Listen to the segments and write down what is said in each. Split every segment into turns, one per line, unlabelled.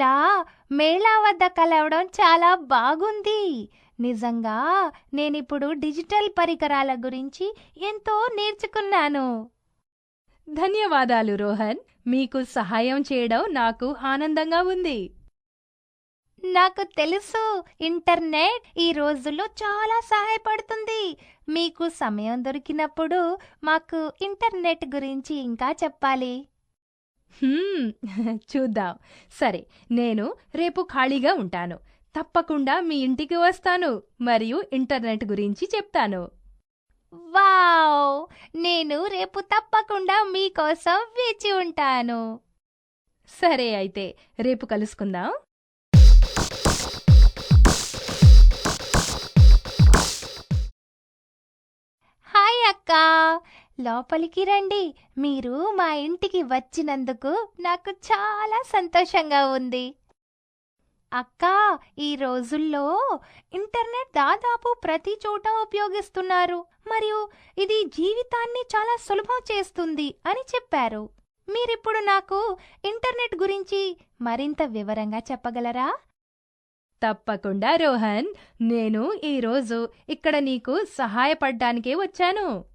ఇలా మేళా వద్ద కలవడం చాలా బాగుంది. నిజంగా నేనిప్పుడు డిజిటల్ పరికరాల గురించి ఎంతో నేర్చుకున్నాను.
ధన్యవాదాలు రోహన్. మీకు సహాయం చేయడం నాకు ఆనందంగా ఉంది.
నాకు తెలుసు ఇంటర్నెట్ ఈ రోజుల్లో చాలా సహాయపడుతుంది. మీకు సమయం దొరికినప్పుడు మాకు ఇంటర్నెట్ గురించి ఇంకా చెప్పాలి.
చూద్దాం. సరే నేను రేపు ఖాళీగా ఉంటాను. తప్పకుండా మీ ఇంటికి వస్తాను మరియు ఇంటర్నెట్ గురించి చెప్తాను.
వావ్! నేను రేపు తప్పకుండా మీకోసం వేచి ఉంటాను.
సరే అయితే రేపు కలుసుకుందాం.
హాయ్ అక్క! లోపలికి రండి. మీరు మా ఇంటికి వచ్చినందుకు నాకు చాలా సంతోషంగా ఉంది. అక్క ఈ రోజుల్లో ఇంటర్నెట్ దాదాపు ప్రతి చోట ఉపయోగిస్తున్నారు. మరియు ఇది జీవితాన్ని చాలా సులభం చేస్తుంది అని చెప్పారు. మీరిప్పుడు నాకు ఇంటర్నెట్ గురించి మరింత వివరంగా చెప్పగలరా?
తప్పకుండా రోహన్. నేను ఈరోజు ఇక్కడ నీకు సహాయపడ్డానికే వచ్చాను.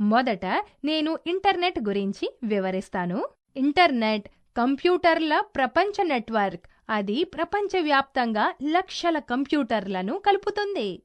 మొదట నేను ఇంటర్నెట్ గురించి వివరిస్తాను. ఇంటర్నెట్ కంప్యూటర్ల ప్రపంచ నెట్వర్క్ అది ప్రపంచవ్యాప్తంగా లక్షల కంప్యూటర్లను కలుపుతుంది.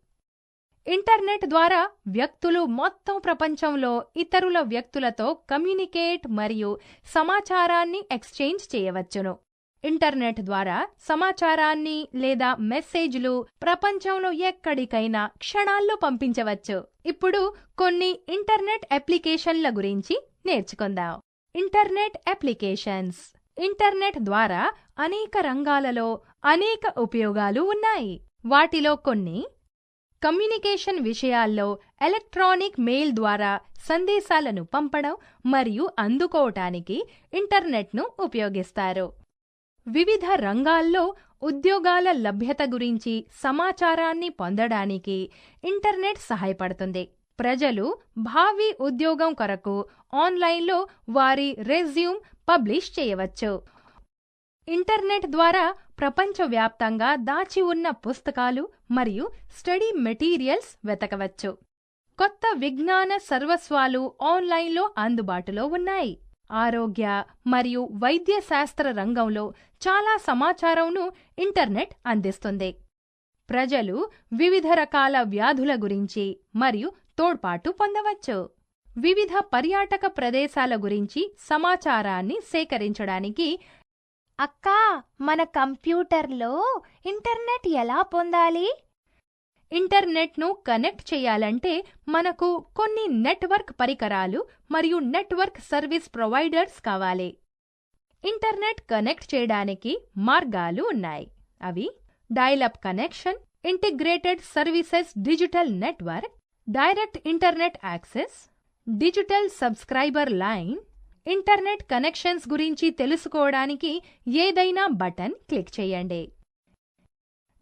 ఇంటర్నెట్ ద్వారా వ్యక్తులు మొత్తం ప్రపంచంలో ఇతరుల వ్యక్తులతో కమ్యూనికేట్ మరియు సమాచారాన్ని ఎక్స్చేంజ్ చేయవచ్చును. ఇంటర్నెట్ ద్వారా సమాచారాన్ని లేదా మెసేజ్లు ప్రపంచంలో ఎక్కడికైనా క్షణాల్లో పంపించవచ్చు. ఇప్పుడు కొన్ని ఇంటర్నెట్ అప్లికేషన్ల గురించి నేర్చుకుందాం. Internet applications. ఇంటర్నెట్ ద్వారా అనేక రంగాలలో అనేక ఉపయోగాలు ఉన్నాయి. వాటిలో కొన్ని కమ్యూనికేషన్ విషయాల్లో ఎలక్ట్రానిక్ మెయిల్ ద్వారా సందేశాలను పంపడం మరియు అందుకోవటానికి ఇంటర్నెట్ను ఉపయోగిస్తారు. వివిధ రంగాల్లో ఉద్యోగాల లభ్యత గురించి సమాచారాన్ని పొందడానికి ఇంటర్నెట్ సహాయపడుతుంది. ప్రజలు భావి ఉద్యోగం కొరకు ఆన్లైన్లో వారి రెజ్యూమ్ పబ్లిష్ చేయవచ్చు. ఇంటర్నెట్ ద్వారా ప్రపంచవ్యాప్తంగా దాచి ఉన్న పుస్తకాలు మరియు స్టడీ మెటీరియల్స్ వెతకవచ్చు. కొత్త విజ్ఞాన సర్వస్వాలు ఆన్లైన్లో అందుబాటులో ఉన్నాయి. ఆరోగ్య మరియు వైద్య శాస్త్ర రంగంలో చాలా సమాచారంను ఇంటర్నెట్ అందిస్తుంది. ప్రజలు వివిధ రకాల వ్యాధుల గురించి మరియు తోడ్పాటు పొందవచ్చు. వివిధ పర్యాటక ప్రదేశాల గురించి సమాచారాన్ని సేకరించడానికి
అక్కా మన కంప్యూటర్లో ఇంటర్నెట్ ఎలా పొందాలి?
ఇంటర్నెట్ను కనెక్ట్ చేయాలంటే మనకు కొన్ని నెట్వర్క్ పరికరాలు మరియు నెట్వర్క్ సర్వీస్ ప్రొవైడర్స్ కావాలి. ఇంటర్నెట్ కనెక్ట్ చేయడానికి మార్గాలు ఉన్నాయి. అవి dialup connection integrated services digital network direct internet access digital subscriber line internet connections గురించి తెలుసుకోవడానికి ఏదైనా బటన్ క్లిక్ చేయండి.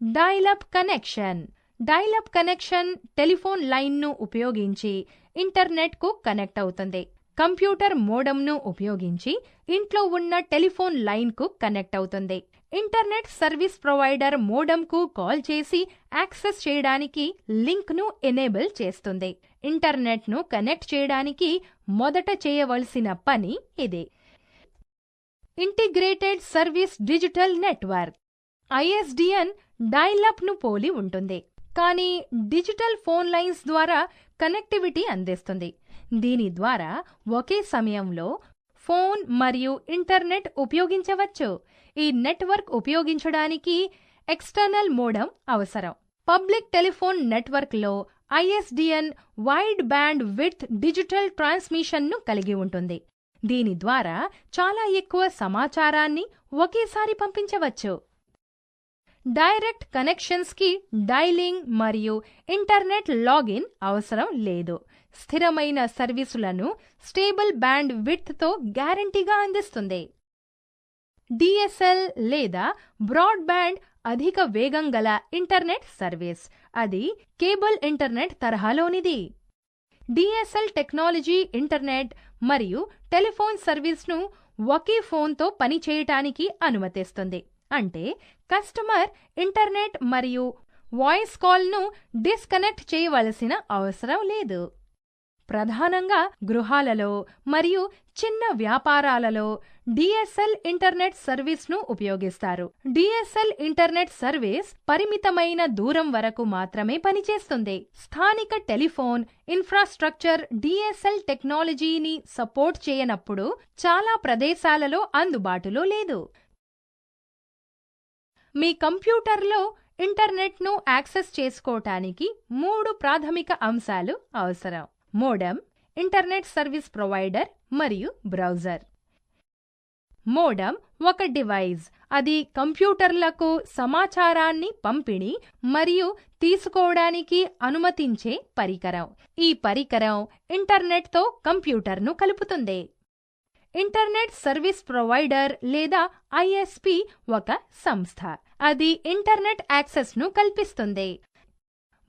Dialup connection dialup connection telephone లైన్ను ఉపయోగించి ఇంటర్నెట్కు కనెక్ట్ అవుతుంది. కంప్యూటర్ మోడమ్ను ఉపయోగించి ఇంట్లో ఉన్న టెలిఫోన్ లైన్కు కనెక్ట్ అవుతుంది. ఇంటర్నెట్ సర్వీస్ ప్రొవైడర్ మోడమ్కు కాల్ చేసి యాక్సెస్ చేయడానికి లింక్ను ఎనేబుల్ చేస్తుంది. ఇంటర్నెట్ను కనెక్ట్ చేయడానికి మొదట చేయవలసిన పని ఇదే. Integrated service digital network. ISDN డైలప్ను పోలి ఉంటుంది. కానీ డిజిటల్ ఫోన్ లైన్స్ ద్వారా కనెక్టివిటీ అందిస్తుంది. దీని ద్వారా ఒకే సమయంలో ఫోన్ మరియు ఇంటర్నెట్ ఉపయోగించవచ్చు. ఈ నెట్వర్క్ ఉపయోగించడానికి ఎక్స్టర్నల్ మోడమ్ అవసరం. పబ్లిక్ టెలిఫోన్ నెట్వర్క్లో ISDN wide band with digital ట్రాన్స్మిషన్ను కలిగి ఉంటుంది. దీని ద్వారా చాలా ఎక్కువ సమాచారాన్ని ఒకేసారి పంపించవచ్చు. డైరెక్ట్ కనెక్షన్స్కి డైలింగ్ మరియు ఇంటర్నెట్ లాగిన్ అవసరం లేదు. స్థిరమైన సర్వీసులను స్టేబుల్ బ్యాండ్ విడ్త్తో గ్యారంటీగా అందిస్తుంది. డిఎస్ఎల్ లేదా బ్రాడ్బ్యాండ్ అధిక వేగం గల ఇంటర్నెట్ సర్వీస్. అది కేబుల్ ఇంటర్నెట్ తరహాలోనిది. డిఎస్ఎల్ టెక్నాలజీ ఇంటర్నెట్ మరియు టెలిఫోన్ సర్వీస్ను ఒకే ఫోన్తో పనిచేయటానికి అనుమతిస్తుంది. అంటే కస్టమర్ ఇంటర్నెట్ మరియు వాయిస్ కాల్ను డిస్కనెక్ట్ చేయవలసిన అవసరం లేదు. ప్రధానంగా గృహాలలో మరియు చిన్న వ్యాపారాలలో డిఎస్ఎల్ ఇంటర్నెట్ సర్వీస్ను ఉపయోగిస్తారు. డిఎస్ఎల్ ఇంటర్నెట్ సర్వీస్ పరిమితమైన దూరం వరకు మాత్రమే పనిచేస్తుంది. స్థానిక టెలిఫోన్ ఇన్ఫ్రాస్ట్రక్చర్ డిఎస్ఎల్ టెక్నాలజీని సపోర్ట్ చేయనప్పుడు చాలా ప్రదేశాలలో అందుబాటులో లేదు. మీ కంప్యూటర్లో ఇంటర్నెట్ను యాక్సెస్ చేసుకోవటానికి మూడు ప్రాథమిక అంశాలు అవసరం. మోడమ్ ఇంటర్నెట్ సర్వీస్ ప్రొవైడర్ మరియు బ్రౌజర్. మోడమ్ ఒక డివైస్ అది కంప్యూటర్లకు సమాచారాన్ని పంపిణీ మరియు తీసుకోవడానికి అనుమతించే పరికరం. ఈ పరికరం ఇంటర్నెట్తో కంప్యూటర్ను కలుపుతుంది. ఇంటర్నెట్ సర్వీస్ ప్రొవైడర్ లేదా ఐఎస్పి ఒక సంస్థ. అది ఇంటర్నెట్ యాక్సెస్ను కల్పిస్తుంది.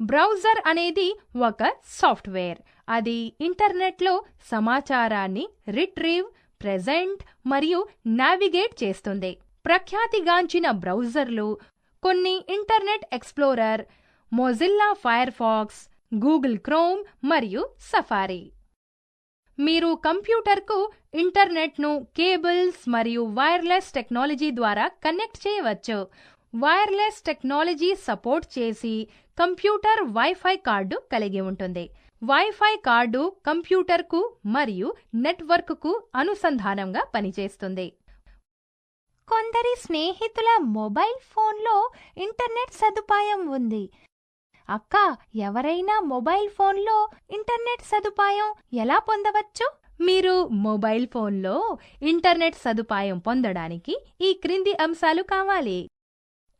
బ్రౌజర్ అనేది ఒక సాఫ్ట్వేర్. అది ఇంటర్నెట్లో సమాచారాన్ని రిట్రీవ్ ప్రెజెంట్ మరియు నావిగేట్ చేస్తుంది. ప్రఖ్యాతిగాంచిన బ్రౌజర్లు కొన్ని internet explorer Mozilla Firefox Google Chrome మరియు సఫారీ. మీరు కంప్యూటర్కు ఇంటర్నెట్ను కేబుల్స్ మరియు వైర్లెస్ టెక్నాలజీ ద్వారా కనెక్ట్ చేయవచ్చు. వైర్లెస్ టెక్నాలజీ సపోర్ట్ చేసి కంప్యూటర్ వైఫై కార్డు కలిగి ఉంటుంది. వైఫై కార్డు కంప్యూటర్కు మరియు నెట్వర్క్కు అనుసంధానంగా పనిచేస్తుంది.
కొందరి స్నేహితుల మొబైల్ ఫోన్లో ఇంటర్నెట్ సదుపాయం ఉంది. అక్క ఎవరైనా మొబైల్ ఫోన్లో ఇంటర్నెట్ సదుపాయం ఎలా పొందవచ్చు?
మీరు మొబైల్ ఫోన్లో ఇంటర్నెట్ సదుపాయం పొందడానికి ఈ క్రింది అంశాలు కావాలి.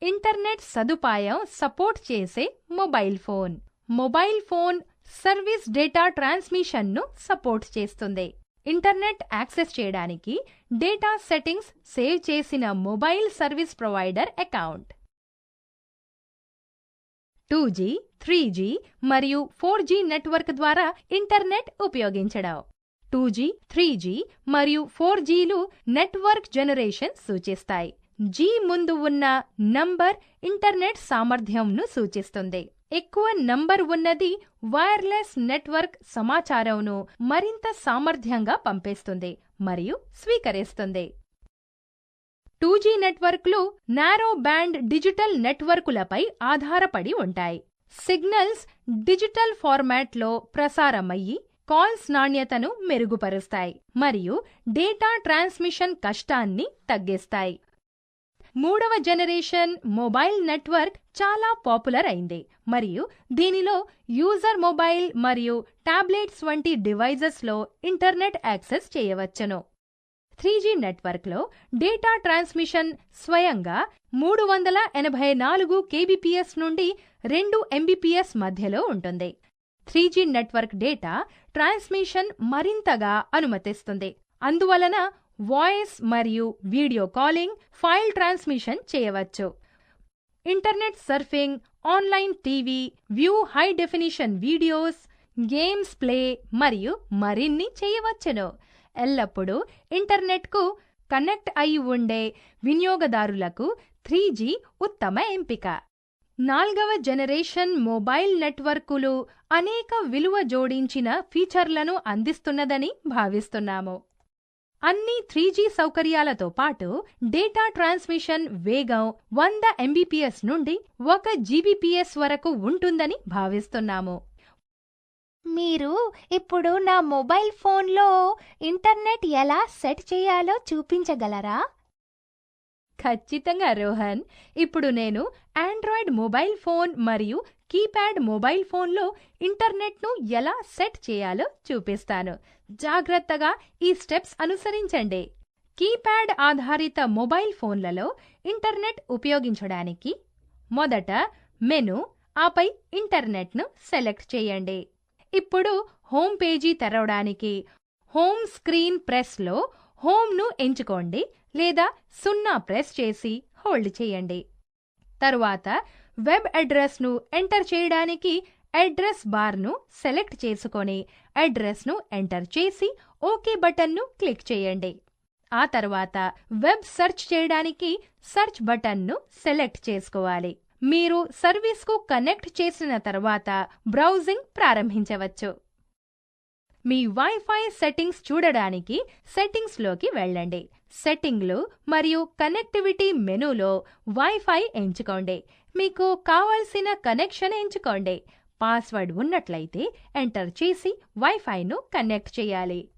ఇంటర్నెట్ సదుపాయం సపోర్ట్ చేసే mobile phone. Mobile phone service data ట్రాన్స్మిషన్ను support చేస్తుంది. ఇంటర్నెట్ యాక్సెస్ చేయడానికి డేటా సెట్టింగ్స్ సేవ్ చేసిన mobile service provider account. Two G three G మరియు ఫోర్ జీ నెట్వర్క్ ద్వారా ఇంటర్నెట్ ఉపయోగించడం. టూ జీ త్రీ జీ మరియు ఫోర్ జీలు నెట్వర్క్ జనరేషన్ సూచిస్తాయి. G ముందు ఉన్న నంబర్ ఇంటర్నెట్ సామర్థ్యంను సూచిస్తుంది. ఎక్కువ నంబర్ ఉన్నది వైర్లెస్ నెట్వర్క్ సమాచారంను మరింత సామర్థ్యంగా పంపేస్తుంది మరియు స్వీకరిస్తుంది. టూ జీ నెట్వర్క్లు నారో బ్యాండ్ డిజిటల్ నెట్వర్కులపై ఆధారపడి ఉంటాయి. సిగ్నల్స్ డిజిటల్ ఫార్మాట్లో ప్రసారమయ్యి కాల్స్ నాణ్యతను మెరుగుపరుస్తాయి మరియు డేటా ట్రాన్స్మిషన్ కష్టాన్ని తగ్గిస్తాయి. మూడవ జనరేషన్ మొబైల్ నెట్వర్క్ చాలా పాపులర్ అయింది మరియు దీనిలో యూజర్ మొబైల్ మరియు టాబ్లెట్స్ వంటి డివైజెస్లో ఇంటర్నెట్ యాక్సెస్ చేయవచ్చును. త్రీ జీ నెట్వర్క్లో డేటా ట్రాన్స్మిషన్ స్వయంగా మూడు వందల ఎనభై నాలుగు కేబీపీఎస్ నుండి రెండు ఎంబీపీఎస్ మధ్యలో ఉంటుంది. Three G network data transmission మరింతగా అనుమతిస్తుంది. అందువలన వాయిస్ మరియు వీడియో కాలింగ్ ఫైల్ ట్రాన్స్మిషన్ చేయవచ్చు. Internet surfing online TV view high definition videos games play మరియు మరిన్ని చేయవచ్చును. ఎల్లప్పుడూ ఇంటర్నెట్కు కనెక్ట్ అయి ఉండే వినియోగదారులకు త్రీ జీ ఉత్తమ ఎంపిక. నాల్గవ జనరేషన్ మొబైల్ నెట్వర్కులు అనేక విలువ జోడించిన ఫీచర్లను అందిస్తున్నదని భావిస్తున్నాము. అన్ని త్రీ జీ సౌకర్యాలతో పాటు డేటా ట్రాన్స్మిషన్ వేగం వంద ఎంబీపీఎస్ నుండి ఒక జీబీపీఎస్ వరకు ఉంటుందని భావిస్తున్నాము.
మీరు ఇప్పుడు నా మొబైల్ ఫోన్లో ఇంటర్నెట్ ఎలా సెట్ చేయాలో చూపించగలరా?
ఖచ్చితంగా రోహన్. ఇప్పుడు నేను ఆండ్రాయిడ్ మొబైల్ ఫోన్ మరియు కీప్యాడ్ మొబైల్ ఫోన్లో ఇంటర్నెట్ను ఎలా సెట్ చేయాలో చూపిస్తాను. జాగ్రత్తగా ఈ స్టెప్స్ అనుసరించండి. కీప్యాడ్ ఆధారిత మొబైల్ ఫోన్లలో ఇంటర్నెట్ ఉపయోగించడానికి మొదట మెను ఆపై ఇంటర్నెట్ను సెలెక్ట్ చేయండి. ఇప్పుడు హోమ్ పేజీ తెరవడానికి హోమ్ స్క్రీన్ ప్రెస్లో హోమ్ను ఎంచుకోండి లేదా సున్నా ప్రెస్ చేసి హోల్డ్ చేయండి. తరువాత వెబ్ అడ్రస్ను ఎంటర్ చేయడానికి అడ్రస్ బార్ను సెలెక్ట్ చేసుకొని అడ్రస్ను ఎంటర్ చేసి ఓకే బటన్ను క్లిక్ చేయండి. ఆ తర్వాత వెబ్ సెర్చ్ చేయడానికి సెర్చ్ బటన్ను సెలెక్ట్ చేసుకోవాలి. మీరు సర్వీస్కు కనెక్ట్ చేసిన తర్వాత బ్రౌజింగ్ ప్రారంభించవచ్చు. మీ వైఫై సెట్టింగ్స్ చూడడానికి సెట్టింగ్స్లోకి వెళ్ళండి. సెట్టింగ్లు మరియు కనెక్టివిటీ మెనూలో వైఫై ఎంచుకోండి. మీకు కావలసిన కనెక్షన్ ఎంచుకోండి. పాస్వర్డ్ ఉన్నట్లయితే ఎంటర్ చేసి వైఫైను కనెక్ట్ చేయాలి.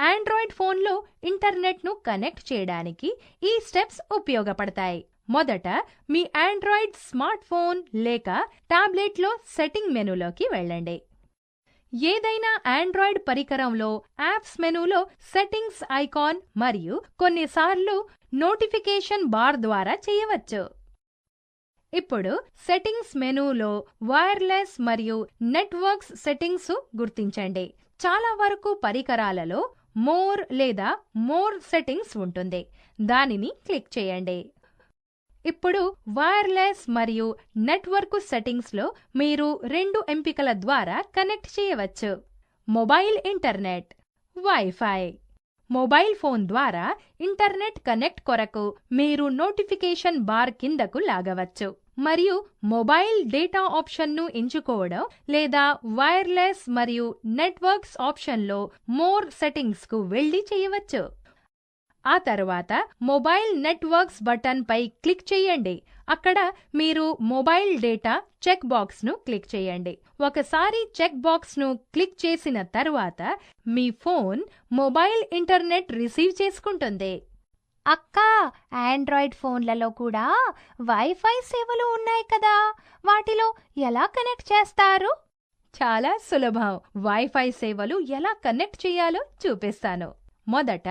ఆండ్రాయిడ్ ఫోన్లో ఇంటర్నెట్ను కనెక్ట్ చేయడానికి ఈ స్టెప్స్ ఉపయోగపడతాయి. మొదట మీ ఆండ్రాయిడ్ స్మార్ట్ ఫోన్ లేక టాబ్లెట్లో సెట్టింగ్ మెనూలోకి వెళ్ళండి. ఏదైనా ఆండ్రాయిడ్ పరికరంలో యాప్స్ మెనూలో సెట్టింగ్స్ ఐకాన్ మరియు కొన్నిసార్లు నోటిఫికేషన్ బార్ ద్వారా చేయవచ్చు. ఇప్పుడు సెట్టింగ్స్ మెనూలో వైర్లెస్ మరియు నెట్వర్క్స్ సెట్టింగ్స్ గుర్తించండి. చాలా వరకు పరికరాలలో మోర్ లేదా మోర్ సెట్టింగ్స్ ఉంటుంది. దానిని క్లిక్ చేయండి. ఇప్పుడు వైర్లెస్ మరియు నెట్వర్క్ సెట్టింగ్స్లో మీరు రెండు ఎంపికల ద్వారా కనెక్ట్ చేయవచ్చు. Mobile internet wifi mobile phone ద్వారా ఇంటర్నెట్ కనెక్ట్ కొరకు మీరు నోటిఫికేషన్ బార్ కిందకు లాగవచ్చు. మరియు మొబైల్ డేటా ఆప్షన్ను ఎంచుకోవడం లేదా వైర్లెస్ మరియు నెట్వర్క్స్ ఆప్షన్లో మోర్ సెట్టింగ్స్కు వెళ్ళి చేయవచ్చు. ఆ తర్వాత మొబైల్ నెట్వర్క్స్ బటన్ పై క్లిక్ చేయండి. అక్కడ మీరు మొబైల్ డేటా చెక్ బాక్స్ను క్లిక్ చేయండి. ఒకసారి చెక్ బాక్స్ను క్లిక్ చేసిన తర్వాత మీ ఫోన్ మొబైల్ ఇంటర్నెట్ రిసీవ్ చేసుకుంటుంది.
అక్క ఆండ్రాయిడ్ ఫోన్లలో కూడా వైఫై సేవలు ఉన్నాయి కదా. వాటిలో ఎలా కనెక్ట్ చేస్తారు?
చాలా సులభం. వైఫై సేవలు ఎలా కనెక్ట్ చేయాలో చూపిస్తాను. మొదట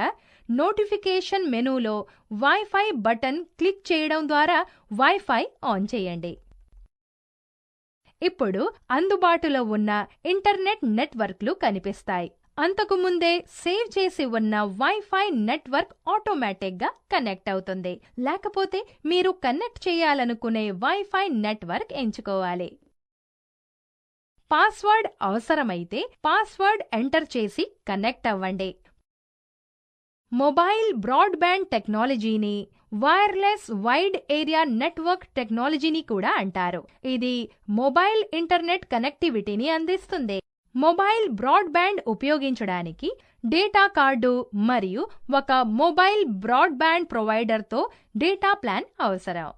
నోటిఫికేషన్ మెనూలో వైఫై బటన్ క్లిక్ చేయడం ద్వారా వైఫై ఆన్ చేయండి. ఇప్పుడు అందుబాటులో ఉన్న ఇంటర్నెట్ నెట్వర్క్లు కనిపిస్తాయి. అంతకుముందే సేవ్ చేసి ఉన్న వైఫై నెట్వర్క్ ఆటోమేటిక్గా కనెక్ట్ అవుతుంది. లేకపోతే మీరు కనెక్ట్ చేయాలనుకునే వైఫై నెట్వర్క్ ఎంచుకోవాలి. పాస్వర్డ్ అవసరమైతే పాస్వర్డ్ ఎంటర్ చేసి కనెక్ట్ అవ్వండి. మొబైల్ బ్రాడ్బ్యాండ్ టెక్నాలజీని వైర్లెస్ వైడ్ ఏరియా నెట్వర్క్ టెక్నాలజీని కూడా అంటారు. ఇది మొబైల్ ఇంటర్నెట్ కనెక్టివిటీని అందిస్తుంది. మొబైల్ బ్రాడ్బ్యాండ్ ఉపయోగించడానికి డేటా కార్డు మరియు ఒక మొబైల్ బ్రాడ్బ్యాండ్ ప్రొవైడర్తో డేటా ప్లాన్ అవసరం.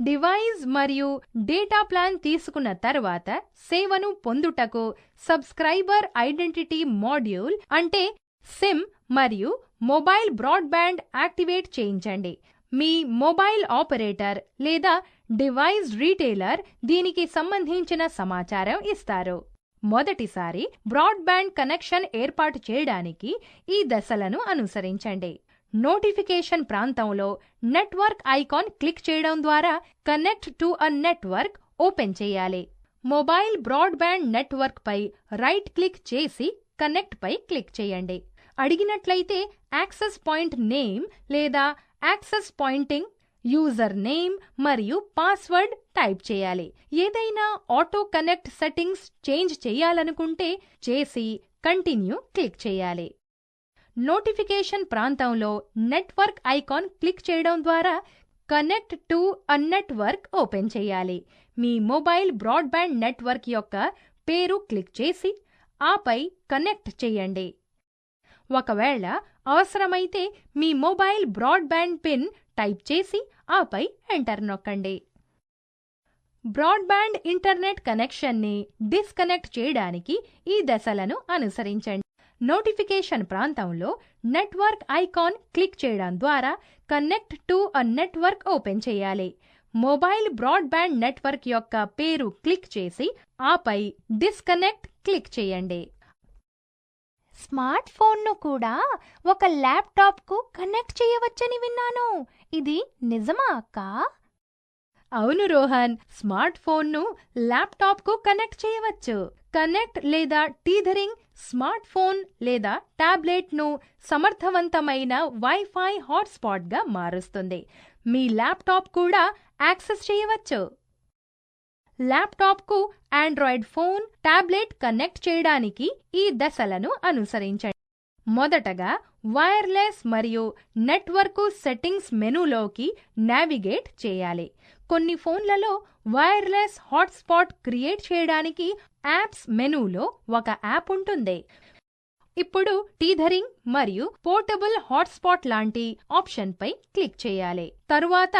డివైస్ మరియు డేటా ప్లాన్ తీసుకున్న తర్వాత సేవను పొందుటకు సబ్స్క్రైబర్ ఐడెంటిటీ మాడ్యూల్ అంటే సిమ్ మరియు మొబైల్ బ్రాడ్బ్యాండ్ యాక్టివేట్ చేయించండి. మీ మొబైల్ ఆపరేటర్ లేదా డివైస్ రీటైలర్ దీనికి సంబంధించిన సమాచారం ఇస్తారు. మొదటిసారి బ్రాడ్బ్యాండ్ కనెక్షన్ ఏర్పాటు చేయడానికి ఈ దశలను అనుసరించండి. నోటిఫికేషన్ ప్రాంతంలో నెట్వర్క్ ఐకాన్ క్లిక్ చేయడం ద్వారా connect to a network open చేయాలి. మొబైల్ బ్రాడ్బ్యాండ్ నెట్వర్క్ పై రైట్ క్లిక్ చేసి కనెక్ట్ పై క్లిక్ చేయండి. అడిగినట్లయితే యాక్సెస్ పాయింట్ నేమ్ లేదా యాక్సెస్ పాయింటింగ్ యూజర్ నేమ్ మరియు పాస్వర్డ్ టైప్ చేయాలి. ఏదైనా ఆటో కనెక్ట్ సెట్టింగ్స్ చేంజ్ చేయాలనుకుంటే చేసి కంటిన్యూ క్లిక్ చేయాలి. నోటిఫికేషన్ ప్రాంతంలో నెట్వర్క్ ఐకాన్ క్లిక్ చేయడం ద్వారా connect to a network open చేయాలి. మీ మొబైల్ బ్రాడ్బ్యాండ్ నెట్వర్క్ యొక్క పేరు క్లిక్ చేసి ఆపై కనెక్ట్ చేయండి. ఒకవేళ అవసరమైతే మీ మొబైల్ బ్రాడ్బ్యాండ్ పిన్ టైప్ చేసి ఆపై ఎంటర్ నొక్కండి. బ్రాడ్బ్యాండ్ ఇంటర్నెట్ కనెక్షన్ని డిస్కనెక్ట్ చేయడానికి ఈ దశలను అనుసరించండి. నోటిఫికేషన్ ప్రాంతంలో నెట్వర్క్ ఐకాన్ క్లిక్ చేయడం ద్వారా connect to a network open చేయాలి. మొబైల్ బ్రాడ్బ్యాండ్ నెట్వర్క్ యొక్క పేరు క్లిక్ చేసి ఆపై డిస్కనెక్ట్ క్లిక్ చేయండి.
స్మార్ట్ ఫోన్ను కూడా ఒక ల్యాప్టాప్కు కనెక్ట్ చేయవచ్చని విన్నాను. ఇది నిజమా అక్క?
అవును రోహన్ స్మార్ట్ ఫోన్ను ల్యాప్టాప్కు కనెక్ట్ చేయవచ్చు. కనెక్ట్ లేదా టీథరింగ్ స్మార్ట్ ఫోన్ లేదా టాబ్లెట్ను సమర్థవంతమైన వైఫై హాట్స్పాట్గా మారుస్తుంది. మీ ల్యాప్టాప్ కూడా యాక్సెస్ చేయవచ్చు. ల్యాప్టాప్కు ఆండ్రాయిడ్ ఫోన్ టాబ్లెట్ కనెక్ట్ చేయడానికి ఈ దశలను అనుసరించండి. మొదటగా వైర్లెస్ మరియు నెట్వర్క్ సెట్టింగ్స్ మెనూలోకి నావిగేట్ చేయాలి. కొన్ని ఫోన్లలో వైర్లెస్ హాట్స్పాట్ క్రియేట్ చేయడానికి యాప్స్ మెనూలో ఒక యాప్ ఉంటుంది. ఇప్పుడు టీథరింగ్ మరియు పోర్టబుల్ హాట్స్పాట్ లాంటి ఆప్షన్పై క్లిక్ చేయాలి. తరువాత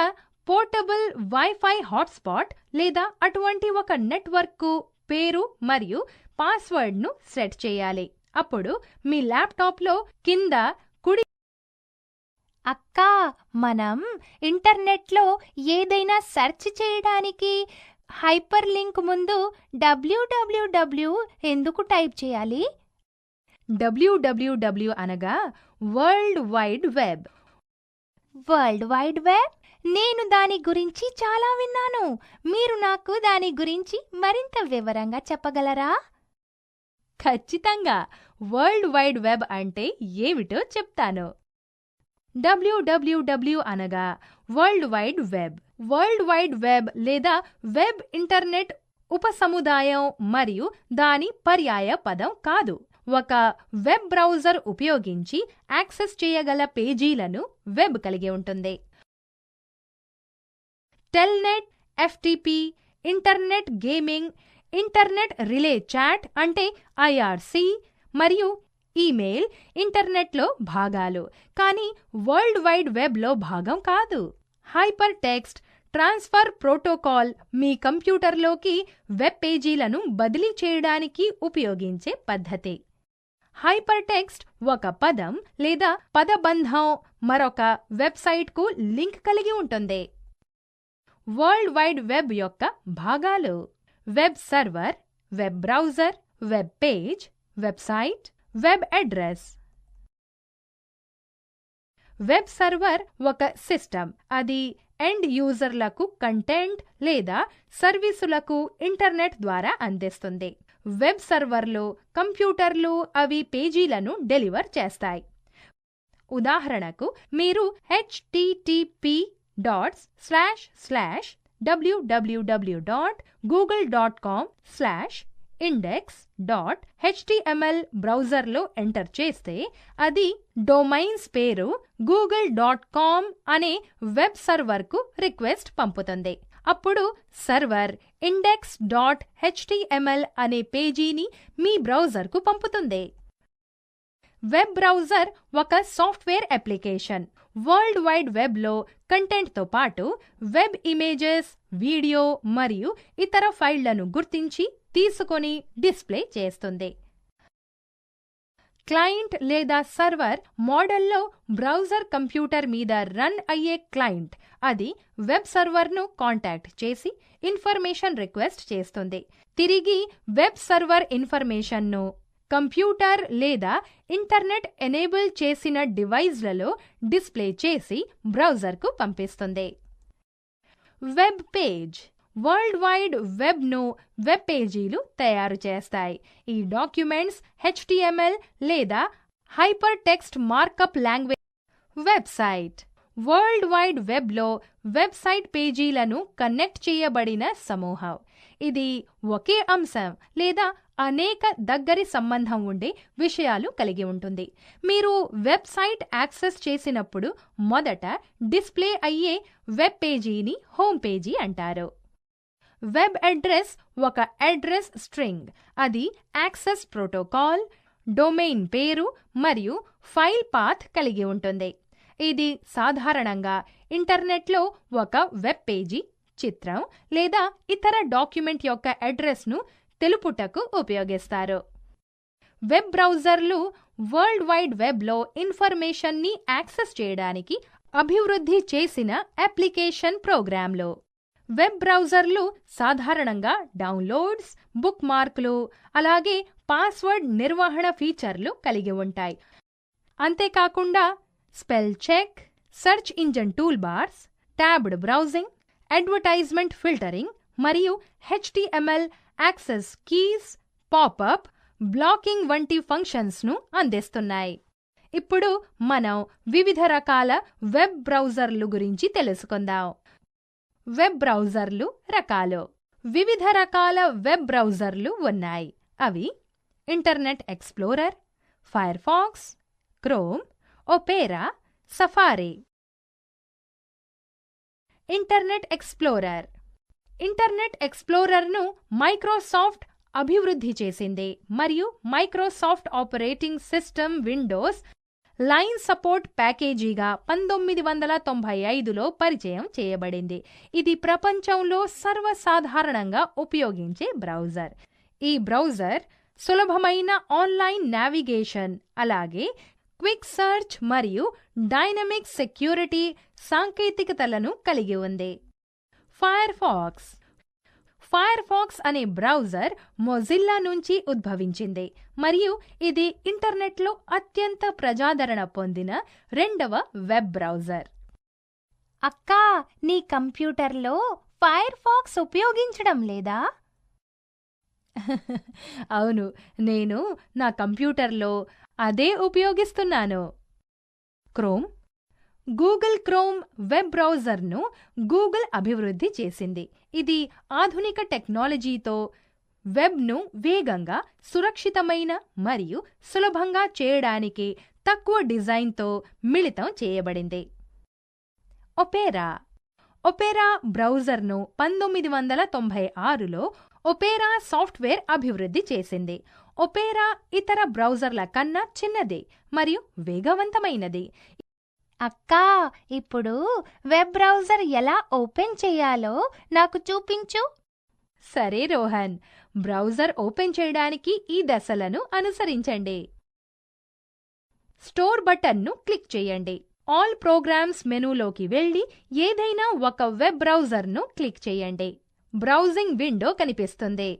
పోర్టబుల్ వైఫై హాట్స్పాట్ లేదా అటువంటి ఒక నెట్వర్క్కు పేరు మరియు పాస్వర్డ్ను సెట్ చేయాలి. అప్పుడు మీ ల్యాప్టాప్లో కింద కుడి
అక్కా మనం ఇంటర్నెట్లో ఏదైనా సెర్చ్ చేయడానికి హైపర్ లింక్ ముందు డబ్ల్యూడబ్ల్యూడబ్ల్యూ ఎందుకు టైప్ చేయాలి?
డబ్ల్యూడబ్ల్యూడబ్ల్యూ అనగా world wide web.
World wide web? నేను దాని గురించి చాలా విన్నాను. మీరు నాకు దాని గురించి మరింత వివరంగా చెప్పగలరా?
ఖచ్చితంగా. వరల్డ్ వైడ్ వెబ్ అంటే ఏమిటో చెప్తాను. డబ్ల్యూడబ్ల్యూడబ్ల్యూ అనగా world wide web. World wide web లేదా వెబ్ ఇంటర్నెట్ ఉపసముదాయం మరియు దాని పర్యాయ పదం కాదు. ఒక వెబ్ బ్రౌజర్ ఉపయోగించి యాక్సెస్ చేయగల పేజీలను వెబ్ కలిగి ఉంటుంది. Telnet FTP internet gaming internet relay chat అంటే ఐఆర్సి మరియు ఈమెయిల్ ఇంటర్నెట్లో భాగాలు. కానీ వరల్డ్ వైడ్ వెబ్లో భాగం కాదు. హైపర్ టెక్స్ట్ ట్రాన్స్ఫర్ ప్రోటోకాల్ మీ కంప్యూటర్లోకి వెబ్ పేజీలను బదిలీ చేయడానికి ఉపయోగించే పద్ధతి. హైపర్ టెక్స్ట్ ఒక పదం లేదా పదబంధం మరొక వెబ్సైట్కు లింక్ కలిగి ఉంటుంది. వరల్డ్ వైడ్ వెబ్ యొక్క భాగాలు. Web server web browser web page website web address. Web server ఒక సిస్టమ్. అది ఎండ్ యూజర్లకు కంటెంట్ లేదా సర్వీసులకు ఇంటర్నెట్ ద్వారా అందిస్తుంది. వెబ్ సర్వర్లు కంప్యూటర్లు అవి పేజీలను డెలివర్ చేస్తాయి. ఉదాహరణకు మీరు HTTP dot slash slash W W W dot Google dot com slash index dot HTML బ్రౌజర్లో ఎంటర్ చేస్తే అది డొమైన్స్ పేరు గూగుల్ డాట్ కామ్ అనే వెబ్ సర్వర్కు రిక్వెస్ట్ పంపుతుంది. అప్పుడు సర్వర్ ఇండెక్స్ డాట్ హెచ్టిఎంఎల్ అనే పేజీని మీ బ్రౌజర్కు పంపుతుంది. వెబ్ బ్రౌజర్ ఒక సాఫ్ట్వేర్ అప్లికేషన్ వరల్డ్ వైడ్ వెబ్లో కంటెంట్తో పాటు వెబ్ ఇమేజెస్ వీడియో మరియు ఇతర ఫైళ్ళను గుర్తించి తీసుకొని డిస్ప్లే చేస్తుంది. క్లయింట్ లేదా సర్వర్ మోడల్లో బ్రౌజర్ కంప్యూటర్ మీద రన్ అయ్యే క్లయింట్ అది వెబ్ సర్వర్ను కాంటాక్ట్ చేసి ఇన్ఫర్మేషన్ రిక్వెస్ట్ చేస్తుంది. తిరిగి వెబ్ సర్వర్ ఇన్ఫర్మేషన్ను కంప్యూటర్ లేదా ఇంటర్నెట్ ఎనేబుల్ చేసిన డివైజ్లలో డిస్ప్లే చేసి బ్రౌజర్కు పంపిస్తుంది. Web page. వరల్డ్ వైడ్ వెబ్ను వెబ్ పేజీలు తయారు చేస్తాయి. ఈ డాక్యుమెంట్స్ హెచ్టిఎంఎల్ లేదా hyper text markup language website. World wide వెబ్లో వెబ్సైట్ పేజీలను కనెక్ట్ చేయబడిన సమూహం. ఇది ఒకే అంశం లేదా అనేక దగ్గరి సంబంధం ఉండే విషయాలు కలిగి ఉంటుంది. మీరు వెబ్సైట్ యాక్సెస్ చేసినప్పుడు మొదట డిస్ప్లే అయ్యే వెబ్ పేజీని హోమ్ పేజీ అంటారు. వెబ్ అడ్రస్ ఒక అడ్రస్ స్ట్రింగ్. అది యాక్సెస్ ప్రోటోకాల్ డొమైన్ పేరు మరియు ఫైల్ పాత్ కలిగి ఉంటుంది. ఇది సాధారణంగా ఇంటర్నెట్లో ఒక వెబ్ పేజీ చిత్రం లేదా ఇతర డాక్యుమెంట్ యొక్క అడ్రస్ను తెలుపుటకు ఉపయోగిస్తారు. వెబ్ బ్రౌజర్లు వరల్డ్ వైడ్ వెబ్లో ఇన్ఫర్మేషన్ని యాక్సెస్ చేయడానికి అభివృద్ధి చేసిన అప్లికేషన్ ప్రోగ్రాంలు వెబ్ బ్రౌజర్లు సాధారణంగా డౌన్లోడ్స్ బుక్ మార్కులు అలాగే పాస్వర్డ్ నిర్వహణ ఫీచర్లు కలిగి ఉంటాయి. అంతేకాకుండా spell check search engine tool bars tabbed browsing advertisement filtering మరియు HTML access keys popup blocking వంటి ఫంక్షన్స్ను అందిస్తున్నాయి. ఇప్పుడు మనం వివిధ రకాల వెబ్ బ్రౌజర్లు గురించి తెలుసుకుందాం. వెబ్ బ్రౌజర్లు రకాలు. వివిధ రకాల వెబ్ బ్రౌజర్లు ఉన్నాయి. అవి internet explorer Firefox Chrome Opera Safari. Internet explorer. Internet ఎక్స్ప్లోరర్ను Microsoft అభివృద్ధి చేసింది. మరియు Microsoft operating system Windows line support ప్యాకేజీగా పంతొమ్మిది వందల తొంభై ఐదులో పరిచయం చేయబడింది. ఇది ప్రపంచంలో సర్వసాధారణంగా ఉపయోగించే బ్రౌజర్. ఈ బ్రౌజర్ సులభమైన ఆన్లైన్ నావిగేషన్ అలాగే క్విక్ సర్చ్ మరియు డైనమిక్ సెక్యూరిటీ సాంకేతికతలను కలిగి ఉంది. ఫైర్ ఫాక్స్ ఫైర్ ఫాక్స్ అనే బ్రౌజర్ మొజిల్లా నుంచి ఉద్భవించింది. మరియు ఇది ఇంటర్నెట్లో అత్యంత ప్రజాదరణ పొందిన రెండవ వెబ్ బ్రౌజర్
అక్కా నీ కంప్యూటర్లో ఫైర్ ఫాక్స్ ఉపయోగించడం లేదా?
అవును నేను నా కంప్యూటర్లో అదే ఉపయోగిస్తున్నాను. క్రోమ్ గూగుల్ క్రోమ్ వెబ్ బ్రౌజర్ను గూగుల్ అభివృద్ధి చేసింది. ఇది ఆధునిక టెక్నాలజీతో వెబ్ను వేగంగా సురక్షితమైన మరియు సులభంగా చేయడానికి తక్కువ డిజైన్తో మిళితం చేయబడింది. ఒపేరా. ఒపేరా బ్రౌజర్ను పంతొమ్మిది వందల తొంభై ఆరులో ఒపేరా సాఫ్ట్వేర్ అభివృద్ధి చేసింది. ఒపేరా ఇతర బ్రౌజర్ల కన్నా చిన్నది మరియు వేగవంతమైనది.
అక్కా ఇప్పుడు వెబ్ బ్రౌజర్ ఎలా ఓపెన్ చేయాలో నాకు చూపించు.
సరే రోహన్ బ్రౌజర్ ఓపెన్ చేయడానికి ఈ దశలను అనుసరించండి. స్టోర్ బటన్ను క్లిక్ చేయండి. ఆల్ ప్రోగ్రామ్స్ మెనూలోకి వెళ్ళి ఏదైనా ఒక వెబ్ బ్రౌజర్ను క్లిక్ చేయండి. బ్రౌజింగ్ విండో కనిపిస్తుంది.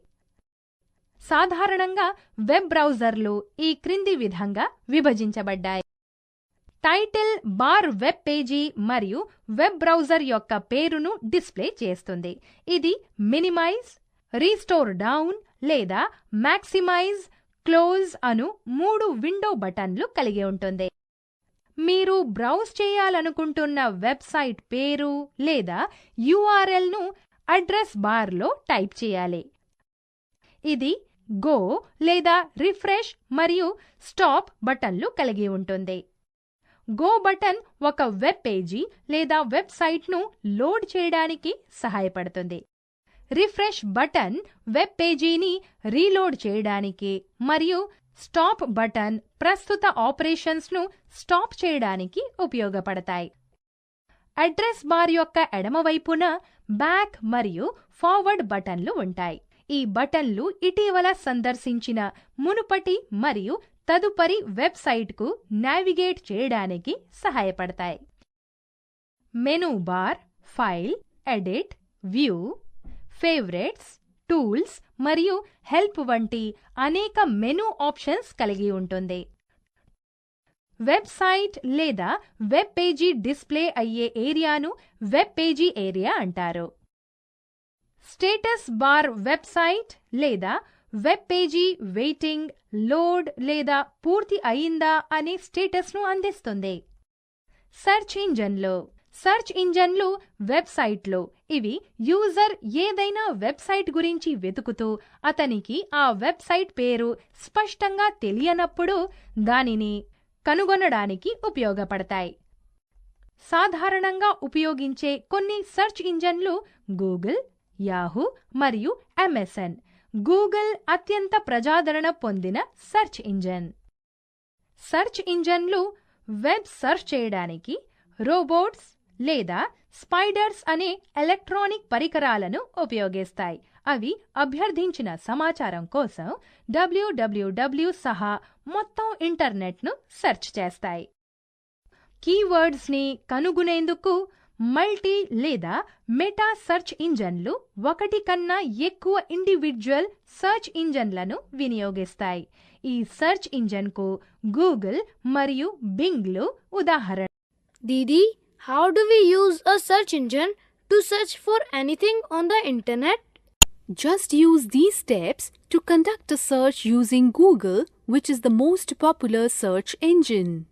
సాధారణంగా వెబ్ బ్రౌజర్లు ఈ క్రింది విధంగా విభజించబడ్డాయి. టైటిల్ బార్ వెబ్ పేజీ మరియు వెబ్ బ్రౌజర్ యొక్క పేరును డిస్ప్లే చేస్తుంది. ఇది మినిమైజ్ రీస్టోర్ డౌన్ లేదా మ్యాక్సిమైజ్ క్లోజ్ అను మూడు విండో బటన్లు కలిగి ఉంటుంది. మీరు బ్రౌజ్ చేయాలనుకుంటున్న వెబ్సైట్ పేరు లేదా యుఆర్ఎల్ను అడ్రస్ బార్లో టైప్ చేయాలి. ఇది గో లేదా రిఫ్రెష్ మరియు స్టాప్ బటన్లు కలిగి ఉంటుంది. గో బటన్ ఒక వెబ్ పేజీ లేదా వెబ్సైట్ను లోడ్ చేయడానికి సహాయపడుతుంది. రిఫ్రెష్ బటన్ వెబ్ పేజీని రీలోడ్ చేయడానికి మరియు స్టాప్ బటన్ ప్రస్తుత ఆపరేషన్స్ను స్టాప్ చేయడానికి ఉపయోగపడతాయి. అడ్రస్ బార్ యొక్క ఎడమవైపున బ్యాక్ మరియు ఫార్వర్డ్ బటన్లు ఉంటాయి. ఈ బటన్లు ఇటీవల సందర్శించిన మునుపటి మరియు తదుపరి వెబ్సైట్కు నావిగేట్ చేయడానికి సహాయపడతాయి. Menu bar file edit view favourites tools మరియు హెల్ప్ వంటి అనేక మెనూ ఆప్షన్స్ కలిగి ఉంటుంది. వెబ్సైట్ లేదా వెబ్ పేజీ డిస్ప్లే అయ్యే ఏరియాను వెబ్ పేజీ ఏరియా అంటారు. స్టేటస్ బార్ వెబ్సైట్ లేదా వెబ్ పేజీ వెయిటింగ్ లోడ్ లేదా పూర్తి అయిందా అనే స్టేటస్ను అందిస్తుంది. సెర్చ్ ఇంజన్లు సెర్చ్ ఇంజన్లు వెబ్సైట్లు ఇవి యూజర్ ఏదైనా వెబ్సైట్ గురించి వెతుకుతూ అతనికి ఆ వెబ్సైట్ పేరు స్పష్టంగా తెలియనప్పుడు దానిని కనుగొనడానికి ఉపయోగపడతాయి. సాధారణంగా ఉపయోగించే కొన్ని సెర్చ్ ఇంజన్లు గూగుల్ యాహూ మరియు ఎంఎస్ఎన్. గూగుల్ అత్యంత ప్రజాదరణ పొందిన సెర్చ్ ఇంజన్. సెర్చ్ ఇంజన్లు వెబ్ సెర్చ్ చేయడానికి రోబోట్స్ లేదా స్పైడర్స్ అనే ఎలక్ట్రానిక్ పరికరాలను ఉపయోగిస్తాయి. అవి అభ్యర్థించిన సమాచారం కోసం డబ్ల్యూడబ్ల్యూడబ్ల్యూ సహా మొత్తం ఇంటర్నెట్ను సెర్చ్ చేస్తాయి. కీవర్డ్స్ని కనుగొనేందుకు మల్టీ లేదా మెటా సెర్చ్ ఇంజన్లు ఒకటి కన్నా ఎక్కువ ఇండివిడ్యువల్ సెర్చ్ ఇంజన్లను వినియోగిస్తాయి ఈ సెర్చ్ ఇంజన్కు గూగుల్ మరియు బింగ్లు ఉదాహరణ
Didi, how do we use a search engine to search for anything on the internet?
Just use these steps to conduct a search using Google, which is the most popular search engine.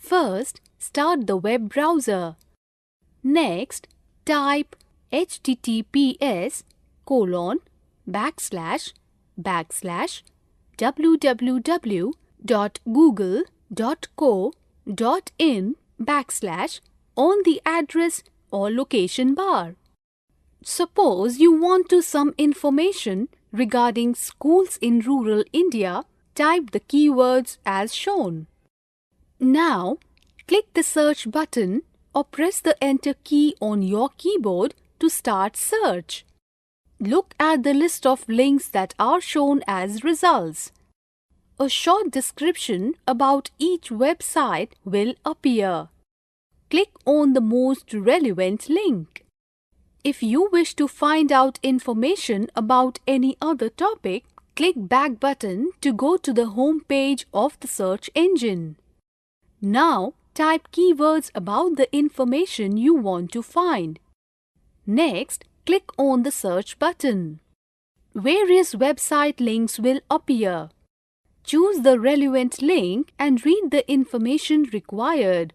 First, start the web browser. Next, type https colon backslash backslash .co.in backslash on the address or location bar. Suppose you want to some information regarding schools in rural India, type the keywords as shown. Now, click the search button or press the enter key on your keyboard to start search. Look at the list of links that are shown as results. A short description about each website will appear. Click on the most relevant link. If you wish to find out information about any other topic, click back button to go to the home page of the search engine. Now type keywords about the information you want to find. Next, click on the search button. Various website links will appear. Choose the relevant link and read the information required.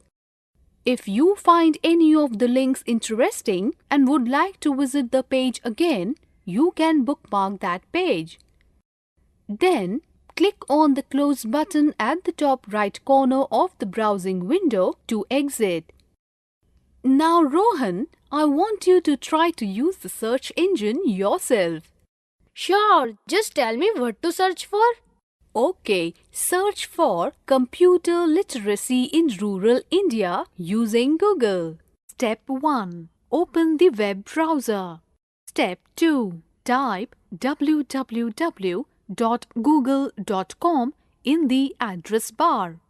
If you find any of the links interesting and would like to visit the page again, you can bookmark that page. Then, click on the close button at the top right corner of the browsing window to exit. Now, Rohan, I want you to try to use the search engine yourself.
Sure, just tell me what to search for.
Okay, search for computer literacy in rural India using Google. Step 1. Open the web browser. Step 2. Type www.google.com in the address bar.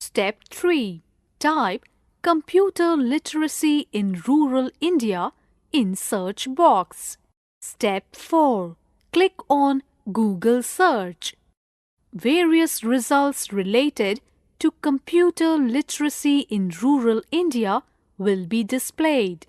Step 3. Type computer literacy in rural India in search box. Step 4. Click on Google search various results related to computer literacy in rural India will be displayed.